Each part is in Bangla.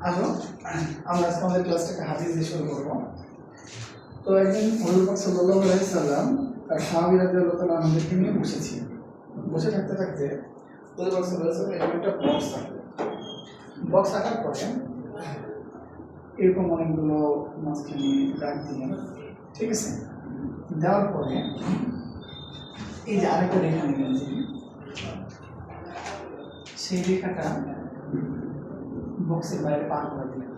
আসো, আমরা আজকে আমাদের ক্লাসটাকে হাদিস দিয়ে শুরু করব। তো একদিন হজরত সাল্লাহ সাল্লাম তার সাহাবিরাজ আমাদেরকে নিয়ে বসেছি। বসে থাকতে থাকতে হজরত সাল্লাম এরকম একটা বক্স থাকবে বক্স আঁকার পরে এরকম অনেকগুলো মাঝখানে দাগ দিলেন ঠিক আছে? দেওয়ার পরে এই যে আরেকটা রেখা নিলেন সেই রেখাটা বক্সের বাইরে পার করে দিলেন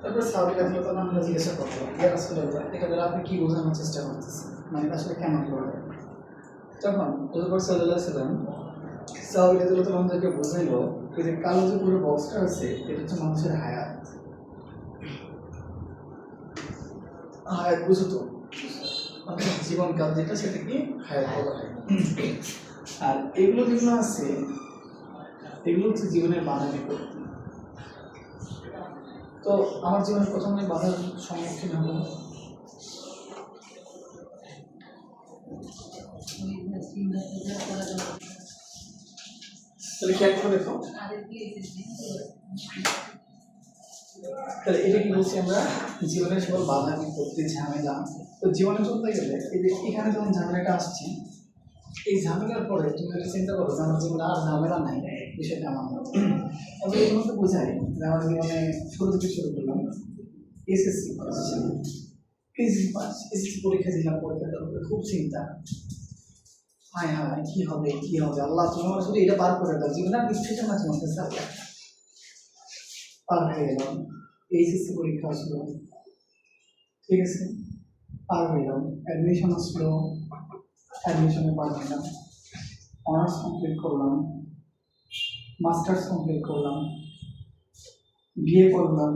তারপর সাউদি রাজনীতি আমরা জিজ্ঞাসা করব রাসূলুল্লাহ এটা দ্বারা আপনি কি বোঝানোর চেষ্টা করতেছেন? মানে আসলে কেমন করবে তখন হুজুর সাল্লাল্লাহু আলাইহি সাল্লাম সাউদি রাজনীতি আমাদেরকে বোঝাইলো যে কালো যে পুরো বক্সটা আছে, এটা হচ্ছে মানুষের হায়াত। হায়াত বুঝো তো? অর্থাৎ জীবনকাল যেটা, সেটা কি হায়াত বলা হয়। আর এগুলো যেগুলো আছে এগুলো হচ্ছে জীবনের বাধা বিপত্তি তো আমার জীবনে প্রথমে বাধার সম্মুখীন হব তাহলে খেয়াল করে তাহলে এটা কি বলছি আমরা? জীবনের সকল বাধা বিপত্তি ঝামেলা। তো জীবনে চলতে গেলে এই এখানে যখন ঝামেলাটা আসছে এই ঝামেলার পরে তুমি যদি চিন্তা করো আমার জীবনে আর ঝামেলা নাই, বিষয়টা আমার আমি এই তোমাকে বোঝাই, যে আমার জীবনে শুরু থেকে শুরু করলাম। SSC pass SSC pass SSC পরীক্ষা দিলাম, পরীক্ষা দেওয়ার খুব চিন্তা। হায় হায়, কি হবে কি হবে? আল্লাহ তুমি আমার শুধু এটা পার করে দাও। জীবনে আর কিছু না তোমাকে স্যার পার হয়ে গেলাম। এইচএসসি পরীক্ষা আসলো ঠিক আছে? পার হইলাম অ্যাডমিশন আসলো। অ্যাডমিশনে পার হইলাম অনার্স কমপ্লিট করলাম মাস্টার্স কমপ্লিট করলাম বিয়ে করলাম।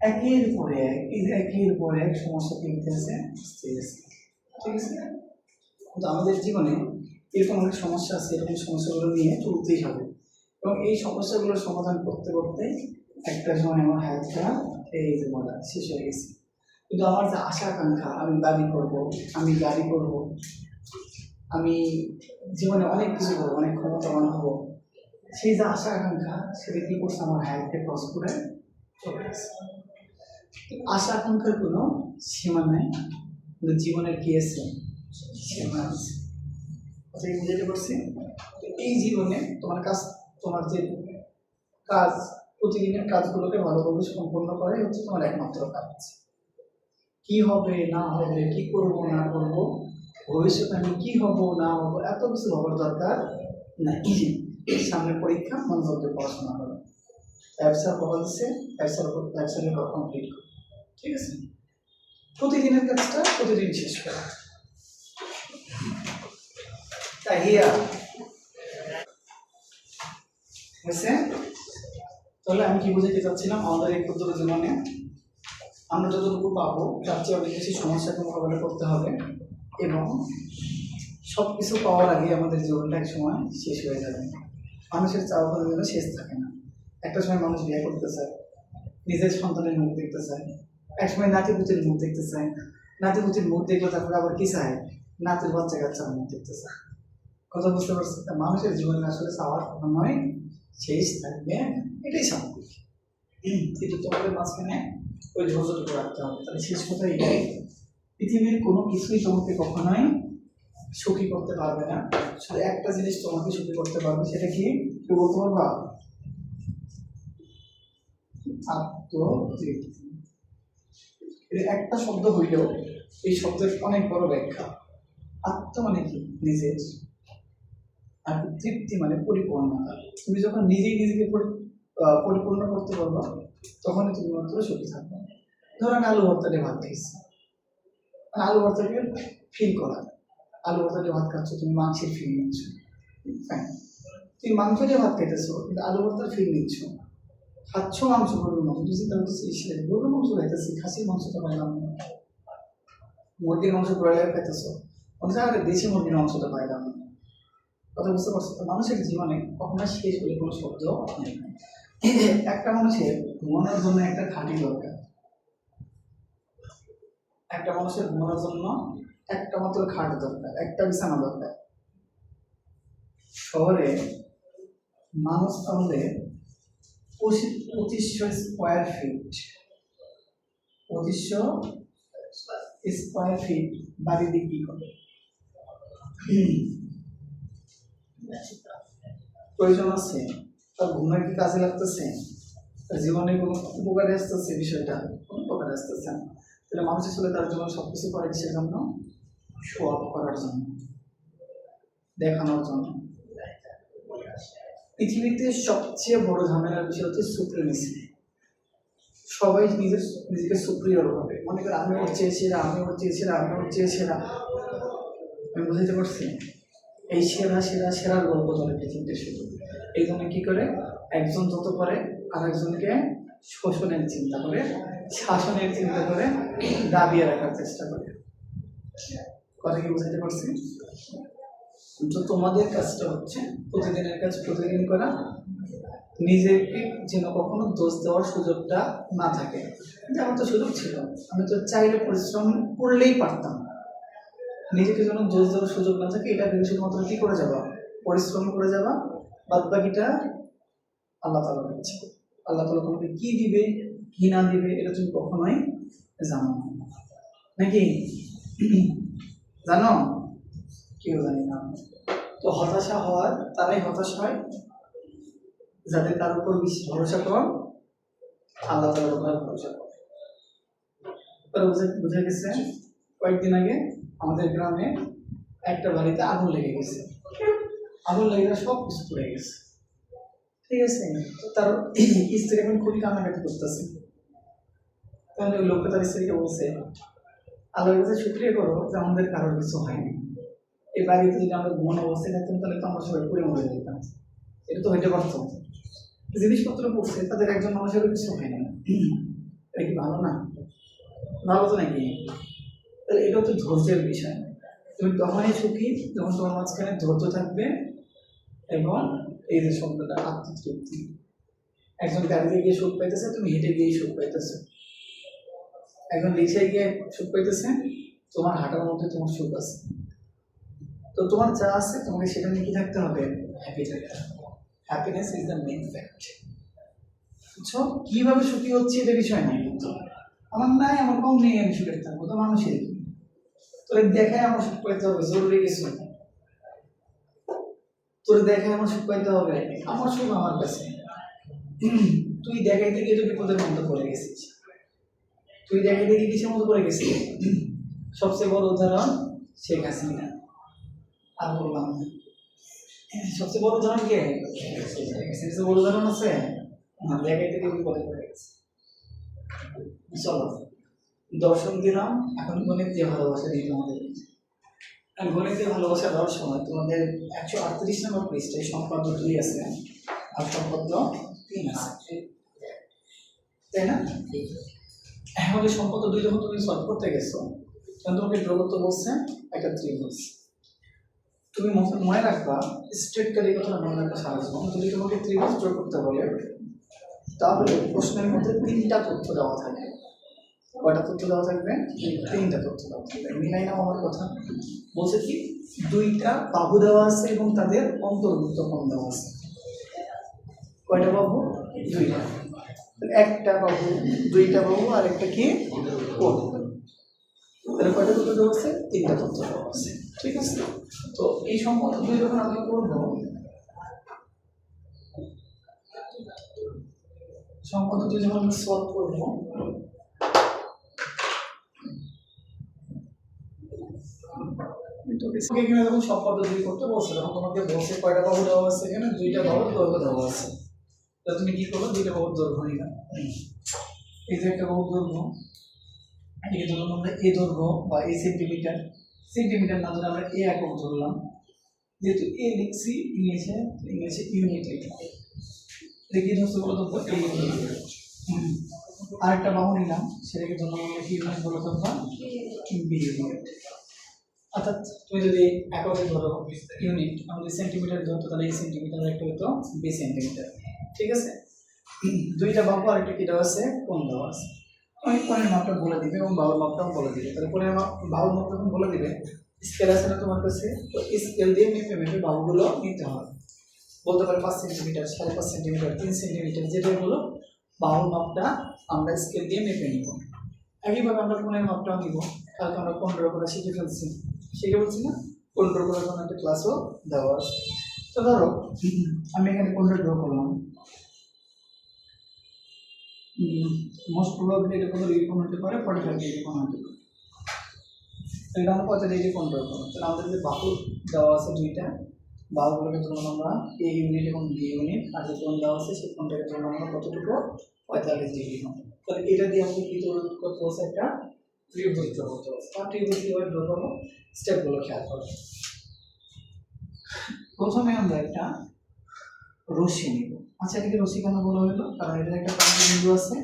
একের পরে এক একের পরে এক সমস্যা কিনতেছে ঠিক আছে? কিন্তু আমাদের জীবনে এরকম অনেক সমস্যা আছে, এরকম সমস্যাগুলো নিয়ে চলতেই হবে। এবং এই সমস্যাগুলোর সমাধান করতে করতে একটা সময় আমার হায়াতটা এই যে বলা শেষ হয়ে গেছে। কিন্তু আমার যে আশা আকাঙ্ক্ষা, আমি দাবি করব, আমি গাড়ি করব। আমি জীবনে অনেক কিছু করব, অনেক ক্ষমতাবান হব। সেই যে আশা আকাঙ্ক্ষা সেটা কি করছে আমার হায়াতকে ক্রস করে চলে গেছে। আশা আকাঙ্ক্ষার কোনো সীমা নেই, কিন্তু জীবনের কি আছে, সীমা আছে। কথা কি বুঝাতে পারছি এই জীবনে তোমার কাজ, তোমার যে কাজ, প্রতিদিনের কাজগুলোকে ভালোভাবে সম্পন্ন করাই হচ্ছে তোমার একমাত্র কাজ। কি হবে, না হবে, কি করব, না করব, ভবিষ্যতে আমি কি হব, না হব, এত কিছু ভাবার দরকার না ইজি সামনে পরীক্ষা, মনোযোগ দিয়ে পড়াশোনা করো। ব্যবসা বলছে, ব্যবসার ব্যবসার কমপ্লিট করো ঠিক আছে? প্রতিদিনের কাজটা প্রতিদিন শেষ করা। তাহিয়া হয়েছে? তাহলে আমি কি বুঝাতে চাচ্ছিলাম? আমাদের এই ক্ষুদ্র জীবনে আমরা যতটুকু পাবো, তার চেয়ে অনেক বেশি সমস্যাকে মোকাবেলা করতে হবে। এবং সব কিছু পাওয়ার আগে আমাদের জীবনটা এক সময় শেষ হয়ে যাবে। মানুষের চাওয়া কোনো যেন শেষ থাকে না। একটা সময় মানুষ বিয়ে করতে চায়, নিজের সন্তানের মুখ দেখতে চায়, এক সময় নাতি পুতির মুখ দেখতে চায়। নাতি পুতির মুখ দেখলে তারপরে আবার কি চায়? নাতির বাচ্চা কাচ্চার মুখ দেখতে চায়। কথা বুঝতে পারছি মানুষের জীবনে আসলে চাওয়ার কোনো নয়, শেষ থাকবে, এটাই স্বাভাবিক। কিন্তু তোমাদের মাঝখানে ওই ধৈর্যটুকু রাখতে হবে তাহলে শেষ কথা এটাই পৃথিবীর কোনো কিছুই তোমাকে কখনোই সুখী করতে পারবে না। শুধু একটা জিনিস তোমাকে সুখী করতে পারবে, সেটা কি? কেউ বলতে পারবা আত্মতৃপ্তি একটা শব্দ হইলেও এই শব্দের অনেক বড় ব্যাখ্যা। আত্ম মানে কি? নিজের। আর তৃপ্তি মানে পরিপূর্ণতা। তুমি যখন নিজেই নিজেকে পরিপূর্ণ করতে পারবা তখনই তুমি মাত্র সুখী থাকবে। ধরেন আলু ভর্তা দিয়ে ভাত মানে আলু ভর্তাকে ফিল করা আলু ভর্তা ভাত খাচ্ছ, তুমি মাংসের ফিল নিচ্ছ। ফাইন তুমি মাংস দিয়ে ভাত খাইতেছো, কিন্তু আলু ভর্তার ফিল নিচ্ছ খাচ্ছ মাংস, গরুর মাংস। তুমি চিন্তা করতেছি, ইসে গরুর মাংস খাইতেছি, খাসির মাংস তো পাইলাম না। মুরগির মাংস ব্রয়লার খাইতেছো। অথচ আরে দেশি মুরগির মাংস তো পাইলাম না। কথা বুঝতে পারছ তো? মানুষের জীবনে কখনো শেষ বলে কোনো শব্দ নেই একটা মানুষের ঘুমানোর জন্য একটা খাঁটি দরকার। একটা মানুষের ঘুমানোর জন্য একটা মাত্র খাট দরকার, একটা বিছানা দরকার। শহরে মানুষ তাহলে পঁচিশ- পঁচিশশো স্কোয়ার ফিট পঁচিশশো স্কোয়ার ফিট বাড়ি বিক্রি করে? প্রয়োজন আছে, তার ঘুমের কি কাজে লাগতেছে? জীবনে কোনো উপকারে আসতেছে বিষয়টা? কোনো উপকারে আসতেছে না। তাহলে মানুষ আসলে তার জন্য সব কিছু করে কিসের জন্য? শো অফ করার জন্য। দেখানোর জন্য। পৃথিবীতে সবচেয়ে বড় ঝামেলার বিষয় হচ্ছে সুপ্রিমেসি সবাই নিজের নিজেকে সুপ্রিয়র ভাবে। মনে করে আমি ওর চেয়ে সেরা আমি ওর চেয়ে সেরা আমি ওর চেয়ে আমি বুঝতে পারছি? এই সেরা সেরা সেরার গল্প চলে পৃথিবীতে শুধু এই জন্য কী করে? একজন যত করে আর একজনকে শোষণের চিন্তা করে, শাসনের চিন্তা করে দাবিয়ে রাখার চেষ্টা করে। কথা কি বুঝতে পারছি? তো তোমাদের কাজটা হচ্ছে প্রতিদিনের কাজ, প্রতিদিন করা। নিজেকে যেন কখনো দোষ দেওয়ার সুযোগটা না থাকে। যে আমার তো সুযোগ ছিল। আমি তো চাইলে পরিশ্রম করলেই পারতাম। নিজেকে যেন দোষ দেওয়ার সুযোগ না থাকে, এটা ভেবে শুধুমাত্র কী করে যাবা? পরিশ্রম করে যাবা? বাদ বাকিটা আল্লাহ তালা দিচ্ছে আল্লাহ তালা তোমাকে কি দিবে, কি না দিবে, এটা তুমি কখনোই জানো নাকি? জানো? কেউ জানি না। তো হতাশা হওয়ার, তারাই হতাশ হয়, যাদের তার উপর বেশি ভরসা কর, আল্লাহ তালার উপর ভরসা করে বুঝে গেছে, কয়েকদিন আগে আমাদের গ্রামে একটা বাড়িতে আগুন লেগে গেছে। আগুন লেগে সব কিছু পড়ে গেছে। ঠিক আছে। তো তার স্ত্রী এখন খুবই কান্নাকাটি করতেছে। তাহলে ওই লোকটা তার স্ত্রীকে বলছে, আল্লাহর কাছে শুক্রিয়া করো যে আমাদের কারোর কিছু হয়নি। এই বাড়িতে যদি আমরা ঘুমানো অবস্থায় থাকতাম তাহলে তো আমরা সবাই পুড়ে মরে যেতাম। এটা তো হইতে পারতো জিনিসপত্র পড়ছে, তাদের একজন মানুষেরও কিছু হয় না এটা কি ভালো না? ভালো তো নাকি? তাহলে এটা তো ধৈর্যের বিষয়। তুমি তখনই সুখী যখন তোমার মাঝখানে ধৈর্য থাকবে এবং এই যে শব্দটা, আত্মতৃপ্তি। একজন গাড়িতে গিয়ে সুখ পাইতেছে, তুমি হেঁটে গিয়ে সুখ পাইতেছে। একজন রিক্সায় গিয়ে সুখ পাইতেছে, তোমার হাঁটার মধ্যে তোমার সুখ আছে। তো তোমার যা আছে, তোমাকে সেটা নিয়ে কি থাকতে হবে? হ্যাপি থাকতে হবে। Happiness is the main fact বুঝছ? কীভাবে সুখী হচ্ছে এটা বিষয় নাই কিন্তু আমার নাই, আমার কম নেই, আমি সুখে থাকব, তো মানুষের তো দেখায় আমার সুখ পাইতে হবে, জরুরি কিছু না। তোর দেখায় আমার সুখ পাইতে হবে। আমার সুখ আমার কাছে। তুই দেখাইতে গিয়ে তো বিপদের মতো পড়ে গেছিস? তুই দেখাইতে গিয়ে কিসের মতো পড়ে গেছিস? সবচেয়ে বড় উদাহরণ শেখ হাসিনা। আর বললাম সবচেয়ে বড় উদাহরণ কে? বড় উদাহরণ আছে? না, দেখাইতে গিয়ে বিপদে পড়ে গেছে? চলো। দর্শন দিলাম। এখন গণিত দিয়ে ভালোবাসা দিই তোমাদের আর গণিত ভালোবাসা দেওয়ার সময় তোমাদের একশো আটত্রিশ নম্বর পৃষ্ঠায় সম্পাদ্য দুই আছে আর সম্পাদ্য তিন আছে। তাই না? এখন এই সম্পদ দুই যখন তুমি সলভ করতে গেছো, তখন তোমাকে করতে বলছে একটা ত্রিভুজ। তুমি মনে- রাখবা স্ট্রেট কালি কথা মনে রাখবা সারা জীবন। যদি তোমাকে ত্রিভুজ ড্র করতে বলে, তাহলে প্রশ্নের মধ্যে তিনটা তথ্য দেওয়া থাকবে কয়টা তথ্য দেওয়া থাকবে? তিনটা তথ্য দেওয়া থাকবে। মিলাই নাও আমার কথা। বলছে কি? দুইটা বাহু দেওয়া আছে এবং তাদের অন্তর্ভুক্ত কম দেওয়া আছে। কয়টা বাহু? দুইটা। একটা বাহু, দুইটা বাহু, আর একটা কি? কোণ। তাহলে কয়টা তথ্য দেওয়া আছে? তিনটা তথ্য দেওয়া আছে। ঠিক আছে? তো এই সম্পর্ক দুই যখন আমরা করব সম্পর্ক দুই যখন আমরা সলভ করব তোকে এখানে যখন সব পদ্ধতি করতে বলছে তখন তোমাকে বলছে কয়টা দেওয়া আছে এখানে? দুইটা দৈর্ঘ্য দেওয়া আছে তা তুমি কি করবে? দুইটা বাহুর দৈর্ঘ্য নিলে এই যে একটা বাহুর দৈর্ঘ্য এটাকে ধরুন আমরা এ দৈর্ঘ্য বা এ সেন্টিমিটার। সেন্টিমিটার না ধরে আমরা এ একক ধরলাম। যেহেতু এ লিখছি ইংলিশে ইংলিশে ইউনিট লিখলাম এটা কি ধরছে বলো তো? আরেকটা বাহু নিলাম সেটাকে ধরলাম আমরা কি ইউনিট বলো তো? বি ইউনিট অর্থাৎ তুমি যদি এককে ধরো ইউনিট আমাদের সেন্টিমিটার ধরতো তাহলে এই সেন্টিমিটার একটা হতো বি সেন্টিমিটার ঠিক আছে? দুইটা বাহু আর একটা কি আছে? কোন দেওয়া আছে। আমি কোণের মাপটা বলে দিবে এবং বাহুর মাপটাও বলে দিবে। তাহলে কোণের মাপ বাহুর মাপ যখন বলে দিবে স্কেল আছে না তোমার কাছে? তো স্কেল দিয়ে মেপে মেপে বাহুগুলো নিতে হবে। বলতে পারে পাঁচ সেন্টিমিটার সাড়ে পাঁচ সেন্টিমিটার তিন সেন্টিমিটার যেটাই হলো বাহুর মাপটা আমরা স্কেল দিয়ে মেপে নিব। একইভাবে আমরা কোণের মাপটাও নিব। কালকে আমরা করা শিখে ফেলছি। শিখে বলছি না? পনেরো করার জন্য একটা ক্লাসও দেওয়া আছে। তো ধরো, আমি এখানে পনেরো ড্র করলাম। মোস্ট প্রবাবলি এটা কোনো হতে পারে ফর্টি ফাইভ কোণ হতে পারে এটা আমরা কত ডিগ্রি কোণ করলাম। তাহলে আমাদের যে বাহু দেওয়া আছে দুইটা, বাহুগুলোকে ধরলাম আমরা এ ইউনিট এবং বি ইউনিট আর যে কোণ দেওয়া আছে সেই কোণটাকে ধরলাম আমরা কতটুকু? পঁয়তাল্লিশ ডিগ্রি কোণ তাহলে এটা দিয়ে আমাকে কি করতে হচ্ছে একটা ত্রিভুজ হচ্ছে আর ত্রিভুজ কীভাবে স্টেপগুলো খেয়াল করো প্রথমে আমরা একটা রশ্মি নিব। আচ্ছা এটাকে রশ্মি কেন বলা হলো? কারণ এটার একটা প্রান্ত বিন্দু আছে,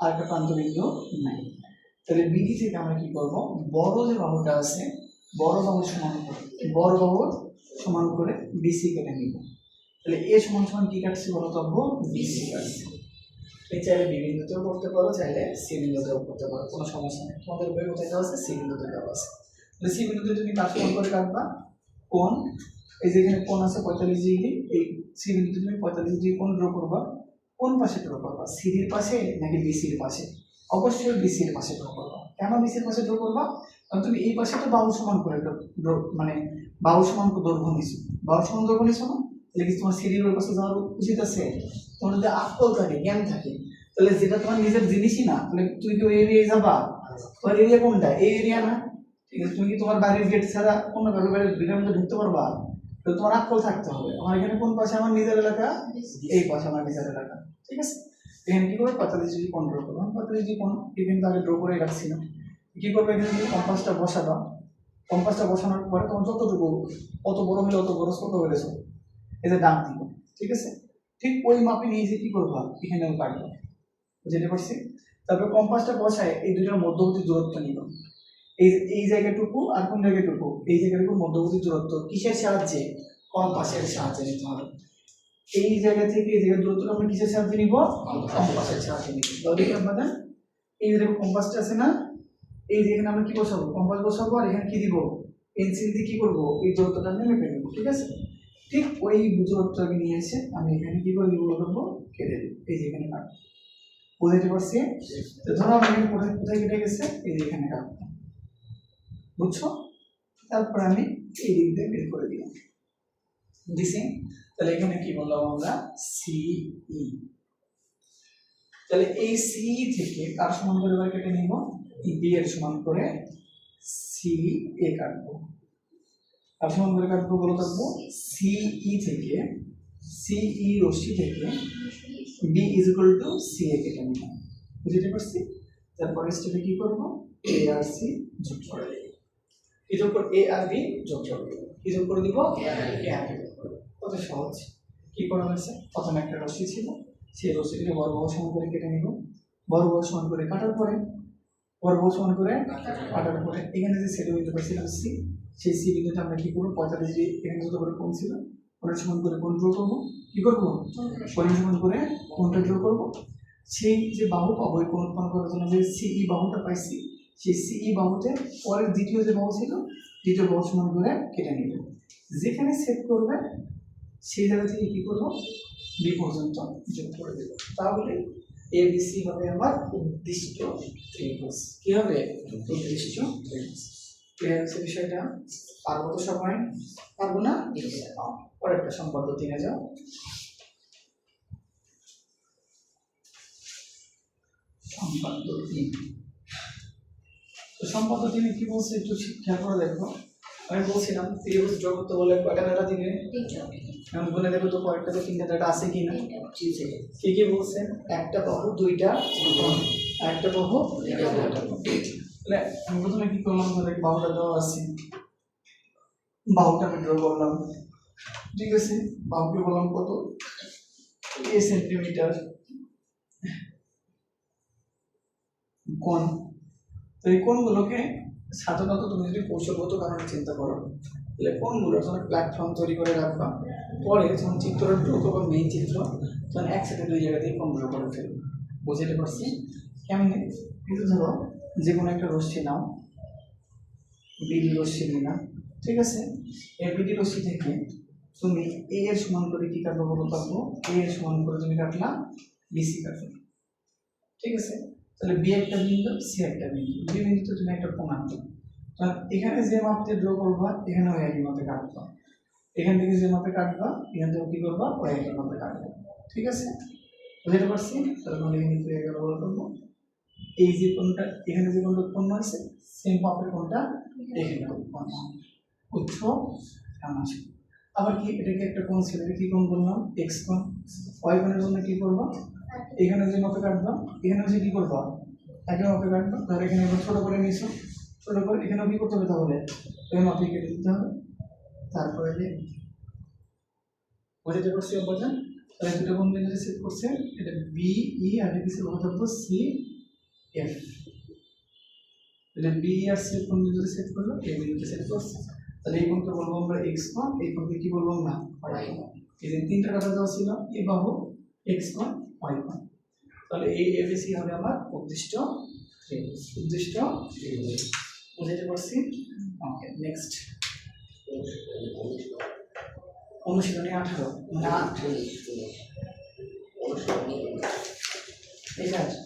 আর একটা প্রান্ত বিন্দু নাই। তাহলে বিডি থেকে আমরা কি করব? বড় যে বাহুটা আছে, বড় বাহু সমান করে, বড় বাহু সমান করে বিসি কেটে নিব। তাহলে এ সমান সমান কি কাটছে বলো তব্য বিসি কাটছে। এই চাইলে বি বিন্দুতেও করতে পারো, চাইলে সি করতে পারো, কোনো সমস্যা নেই। তোমাদের বই কোথায় দেওয়া আছে সি বিন্দুতে দেওয়া আছে। তাহলে সি বিন্দুতে তুমি কাজ সমান করে কাটবা কোন? এই যে এখানে কোন আছে, পঁয়তাল্লিশ ডিগ্রি এই সি বিন্দুতে তুমি পঁয়তাল্লিশ ডিগ্রি কোন ড্র করবা? কোন পাশে ড্র করবা? সিডির পাশে নাকি বিসির পাশে? অবশ্যই বিসির পাশে ড্র করবা। কেন বিসির পাশে ড্র করবা? কারণ তুমি এই পাশে তো বাহু সমান করে draw- মানে বাহু সমান দৈর্ঘ্য নিছো। বাহু সমান দৈর্ঘ্য নিছো না? তাহলে কি তোমার সিডির ওই পাশে যাওয়ার উচিত আছে? তোমার যদি আকল থাকে জ্ঞান থাকে। তাহলে যেটা তোমার নিজের জিনিসই না, তাহলে তুমি কি ওই এরিয়ায় যাবা? তোমার এরিয়া কোনটা? এই এরিয়া না। ঠিক আছে, তুমি কি তোমার বাড়ির গেট ছাড়া অন্য কারও বাড়ির গেটের মধ্যে ঢুকতে পারবা? তো তোমার আকল থাকতে হবে। আমার এখানে কোন পাশে আমার নিজের এলাকা? এই পাশে আমার নিজের এলাকা। ঠিক আছে? এখানে কি করবে? পঁয়তাল্লিশ ডিগ্রি কোন ড্র করব পঁয়তাল্লিশ ডিগ্রি কোন কিন্তু আগে ড্র করে রাখছি না। কি করবে? এখানে তুমি কম্পাসটা বসাবা। কম্পাসটা বসানোর পরে তোমার যতটুকু অত বড় হলে অত বড়, ছোট হলে ছোট। এই যে ঠিক আছে? ঠিক ওই মাপে নিয়ে যে কি করবা এখানেও কাটবা বুঝতে পারছি? তারপরে কম্পাসটা বসায় এই দুটোর মধ্যবর্তী দূরত্ব নিবা। এই এই জায়গাটুকু আর কোন জায়গাটুকু? এই জায়গাটুকু মধ্যবর্তী দূরত্ব কিসের সাহায্যে? কম্পাসের সাহায্যে নিতে হবে। এই জায়গা থেকে এই জায়গার দূরত্বটা আমরা কিসের সাহায্যে নিব? কম্পাসের সাহায্যে নিব। দেখি আপনারা এই যে কম্পাসটা আছে না? এই যে এখানে আমরা কি বসাবো? কম্পাস বসাবো আর এখানে কি দিব? পেন্সিল দিয়ে কি করব? এই দূরত্বটা আমি মেপে নেব, ঠিক আছে? ঠিক ওই দূরত্বটাকে নিয়ে এসে আমি এখানে কি করে দিব করব কেটে দিব। এই যে এখানে কাটবো। বুঝতে পারছি তো ধরো আমি এখানে কোথায় কোথায় কেটে গেছে? এই যে এখানে কাটবো। বুঝছ? তারপর আমি এই দিক দিয়ে বের করে দিলাম। দিছি তাহলে এখানে কি বললাম আমরা? সিই তাহলে এই সি থেকে কার সমান করে এবার কেটে নিব? বি এর সমান করে সি এ কাটবো। কার সমান করে কাটবো বলো থাকব। সিই থেকে সিই রশ্মি থেকে B is equal to C A কেটে নিলাম। বুঝতে পারছি? তারপরে স্টেপে কি করব? এ আর সি যোগ করে দেবো। কি যোগ করে এ আর বি যোগ করে দেবো। কি যোগ করে দিব? এ আর করে দেবো। কত সহজ। কি করা হয়েছে? প্রথমে একটা রশ্মি ছিল। সেই রশ্মিটিকে বড় বড় সমান করে কেটে নিব। বড় বড় সমান করে কাটার পরে বড় বড় সমান করে কাটার পরে, এখানে যে সেটা বিন্দু পাচ্ছিলাম সি সেই সি বিন্দুতে আমরা কি করব? পঁয়তাল্লিশ ডিগ্রি এখানে যত করে কোন ছিল কোনের সমান করে কোন ড্র করব। কি করব? কোনের সমান করে কোনটা ড্র করব। সেই যে বাহু পাবো এই কোন উৎপন্ন করার জন্য যে সিই বাহুটা পাইছি সেই সিই বাহুতে পরের দ্বিতীয় যে বাহু ছিল, দ্বিতীয় বাহু সমান করে কেটে নিব। যেখানে সেট করবে, সেই জায়গা থেকে কী করব? বি পর্যন্ত যোগ করে দেবো। তাহলে এ বি সি হবে আমার উদ্দিষ্ট ত্রিভুজ। কি হবে? উদ্দিষ্ট ত্রিভুজ। ক্লিয়ার হচ্ছে বিষয়টা পারব তো সবাই? পারব না? পরেরটা সম্পর্ক তিনে যাও। সম্পর্ক তিন। তো সম্পর্ক তিনে কি বলছে? একটু খেয়াল করে দেখো আমি বলছিলাম ত্রিভুজ জগৎ বলে কয়টা ডাটা দিবে এখন বলে দেখো তো কয়েকটা তো তিনটা ডাটা আছে কি না কি কি বলছে? একটা বাহু দুইটা। একটা কোণ। তাহলে আমি প্রথমে কি করলাম? ধরে বাহুটা দেওয়া আছে। বাহুটা আমি ড্র করলাম। ঠিক আছে? বাহুকে বললাম কত? এ সেন্টিমিটার কোণ। তো এই কোণগুলোকে সাধারণত তুমি যদি কৌশলগত কারণে চিন্তা করো, তাহলে কোনগুলো তোমার প্ল্যাটফর্ম তৈরি করে রাখবা। পরে যখন চিত্রটা ড্র করব মেইন চিত্র, তখন একসাথে দুই জায়গাতেই কোন ড্র করে ফেলব। বুঝতে পারছি কেমনে? কিন্তু ধরো যে কোনো একটা রশ্মি নাও। বিডি রশ্মি নিলাম ঠিক আছে? এই বিডি রশ্মি থেকে তুমি এ এর সমান করে কি কাটবো বলো কাটবো এ এর সমান করে তুমি কাটলা বিসি কাটবে। ঠিক আছে? তাহলে বি একটা বিন্দু সি একটা বিন্দু। দুই বিন্দুতে তুমি একটা কোণ আনবে তাহলে এখানে যে মাপতে ড্র করবা, এখানে ওই একই মাপে কাটবা। এখান থেকে যে মাপে কাটবা, এখান থেকে কী করবা? ওই একই মাপে কাটবা। ঠিক আছে? বুঝতে পারছি? তাহলে আমরা এখানে এগারো বল করব এই যে কোনটা এখানে যে কোনটা উৎপন্ন হয়েছে সেম মাপের কোনটা এখানে। উৎপন্ন। উচ্চ কামাসি আবার কি এটাকে একটা কোন ছিল কি কোণ বললাম? এক্স কোণ। ওয়াই কোণের জন্য কি করব? এখানে যে মাপে কাটবা এখানে যে কি করবা? একই মাপে কাটবা ধর এখানে ছোট করে নিয়েছো। ছোটো করে এখানেও কি করতে হবে তাহলে? ওই মাপে কেটে দিতে হবে। তারপরে যে বোঝাতে পারছি অবদান তাহলে দুটো কোন বিন্দুতে সেট করছে এটা বি ই আর এটা সি এফ এটা বি আর সি কোণ বিন্দুতে সেট করল এই বিন্দুতে সেট করছে তাহলে এই কোণকে বলব আমরা এক্স কোণ এই কোণকে কি বলব আমরা ওয়াই কোণ এই যে তিনটা কথা দেওয়া ছিল এই বাহু এক্স কোণ ওয়াই তাহলে এই এবিসি হবে আমার উদ্দিষ্ট ত্রিভুজ। উদ্দিষ্ট ত্রিভুজ। বুঝাতে পারছি? ওকে নেক্সট অনুশীলনী আঠারো। মানে আট। ঠিক আছে।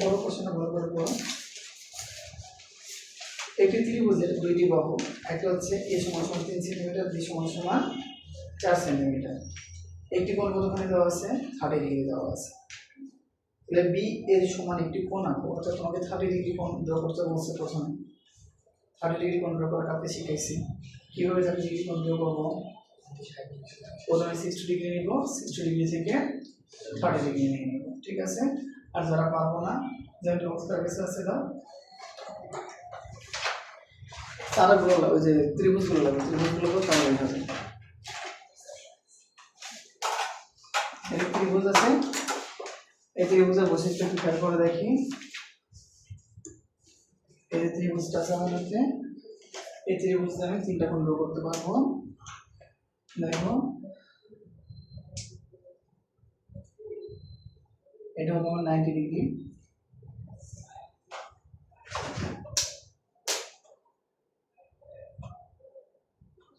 বড় প্রশ্নটা ভালো করে পড়ো। একটি ত্রিভুজের দুইটি বাহু একটা হচ্ছে এ সমান সমান তিন সেন্টিমিটার, বি সমান সমান চার সেন্টিমিটার। একটি কোণ কতখানি দেওয়া আছে? থার্টি ডিগ্রি দেওয়া আছে। তাহলে বি এর সমান একটি কোণ আঁকো, অর্থাৎ তোমাকে থার্টি ডিগ্রি কোণ ড্র করতে বলছে প্রথমে। থার্টি ডিগ্রি কোণ ড্র করা কাপে শিখাইছি কীভাবে থার্টি ডিগ্রি কোণ ড্র করব? প্রথমে সিক্সটি ডিগ্রি নিব সিক্সটি ডিগ্রি থেকে থার্টি ডিগ্রি নিয়ে নিব, ঠিক আছে? আর যারা পারব না যেমন অবস্থার কাছে আছে দাও তারা গুলো লাগবে ওই যে ত্রিভুজগুলো লাগবে ত্রিভুজগুলো তাহলে হবে। এই ত্রিভুজ আছে। এই ত্রিভুজের বৈশিষ্ট্য একটু খেয়াল করে দেখি। এই যে ত্রিভুজটা আছে আমার হচ্ছে এই ত্রিভুজটা আমি তিনটা খণ্ড করতে পারব। দেখো। এটা হলো আমার নাইনটি ডিগ্রি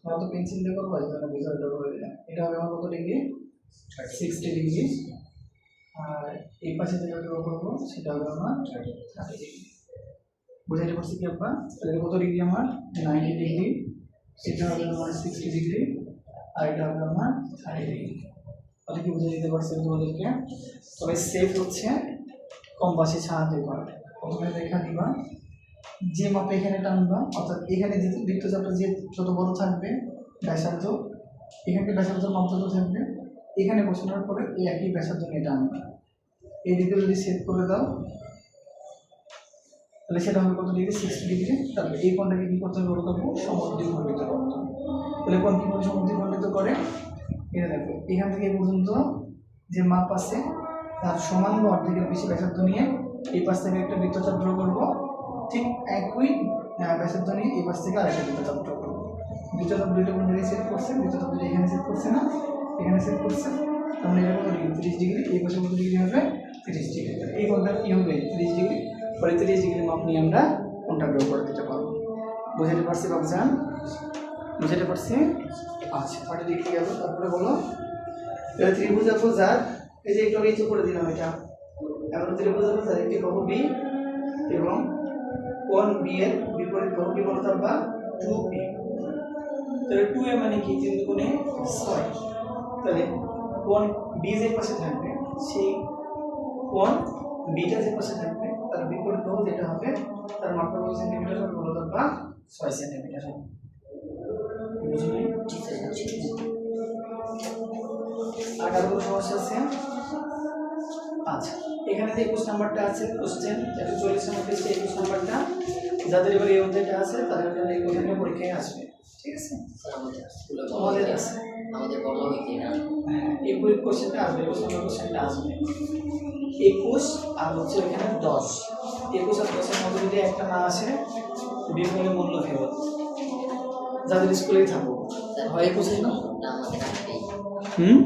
তোমার তো পেন্সিল দিয়ে করব এখানে বিষয়টা করে দিলাম। এটা হবে আমার কত ডিগ্রি সিক্সটি ডিগ্রি আর এই পাশে যেটা ড্র করব সেটা হবে আমার থার্টি ডিগ্রি বুঝাইতে পারছি কি আপনার তাহলে কত ডিগ্রি আমার? নাইনটি ডিগ্রি এটা হবে আমার সিক্সটি ডিগ্রি আর এটা হবে আমার থার্টি ডিগ্রি তাহলে কি বুঝে দিতে পারছি তোমাদেরকে? তবে সেফ হচ্ছে। কম বাসে সাহায্য করা প্রথমে দেখা দিবা। যে মাপে এখানে টানবা, অর্থাৎ এখানে যে বৃত্তচাপটা যে যত বড় থাকবে, ব্যাসার্ধ এখানে ব্যাসার্ধ মাপ যত থাকবে, এখানে বসানোর পরে এই একই ব্যাসার্ধ নিয়ে টানবে। এই দিকে যদি সেট করে দাও, তাহলে সেটা হবে কত ডিগ্রি সিক্সটি ডিগ্রি তাহলে এই কোণটাকে কী করতে হবে বলতে হবে সমদ্বিখণ্ডিত করতে হবে। তাহলে কোণ কীভাবে সমদ্বিখণ্ডিত করে? এটা দেখো। এখান থেকে পর্যন্ত যে মাপ আছে, তার সমান বা অর্ধেকের বেশি ব্যাসার্ধ নিয়ে এই পাশ থেকে একটা বৃত্তচাপ ড্র করব। ঠিক একই ব্যাসার্ধ নিয়ে এই পাশ থেকে আরেকটা বৃত্তচাপ ড্র করব। বৃত্তচাপ দুইটা কোন জায়গায় সেট করছে, বৃত্তচাপ দুটো এখানে সেট করছে না, এখানে সেট করছে। মানে এটা ডিগ্রি তিরিশ ডিগ্রি এই পাশে কত ডিগ্রি হবে তিরিশ ডিগ্রি এই কোনটা কী হবে? তিরিশ ডিগ্রি পরে তিরিশ ডিগ্রি মাপ নিয়ে আমরা কোনটা ড্র করে দিতে পারব। বুঝাতে পারছি বাবজান বুঝাতে পারছি? আচ্ছা থার্টি ডিগ্রি গেল, তারপরে বলো। এবার ত্রিভুজ যার এই যে একটু নিচে করে দিলাম এটা। এখন ত্রিভুজ যার একটি বাহু বি? এবং কোন বি এর বিপরীত বাহু কি বলতে পারবা টু এ তাহলে টু এ মানে কি? তিন কোণে ছয়। তাহলে কোন বি যে পাশে থাকবে, সেই কোন বিটা যে পাশে থাকবে, তার বিপরীত বাহু যেটা হবে, তার মাত্রা সেন্টিমিটার হবে বলতে পারবা ছয় সেন্টিমিটার হবে। বুঝলি? আর কোনো সমস্যা আছে। আচ্ছা এখানে যে একুশ নাম্বারটা আছে কোশ্চেন একশো চল্লিশ নম্বর পেজে একুশ নাম্বারটা। যাদের এবার এই অধ্যায়টা আছে তাদের জন্য এই কোশ্চেনটা পরীক্ষায় আসবে। ঠিক আছে? তোমাদের আছে। আমাদের বড় হইতে না হ্যাঁ কোশ্চেনটা আসবে একুশ নম্বর কোশ্চেনটা আসবে। একুশ আর হচ্ছে এখানে দশ। একুশ আর দশের মধ্যে যদি একটা না আসে বিফলে মূল্য ফেরত যাদের স্কুলেই থাকো। হয় একুশে না? হুম?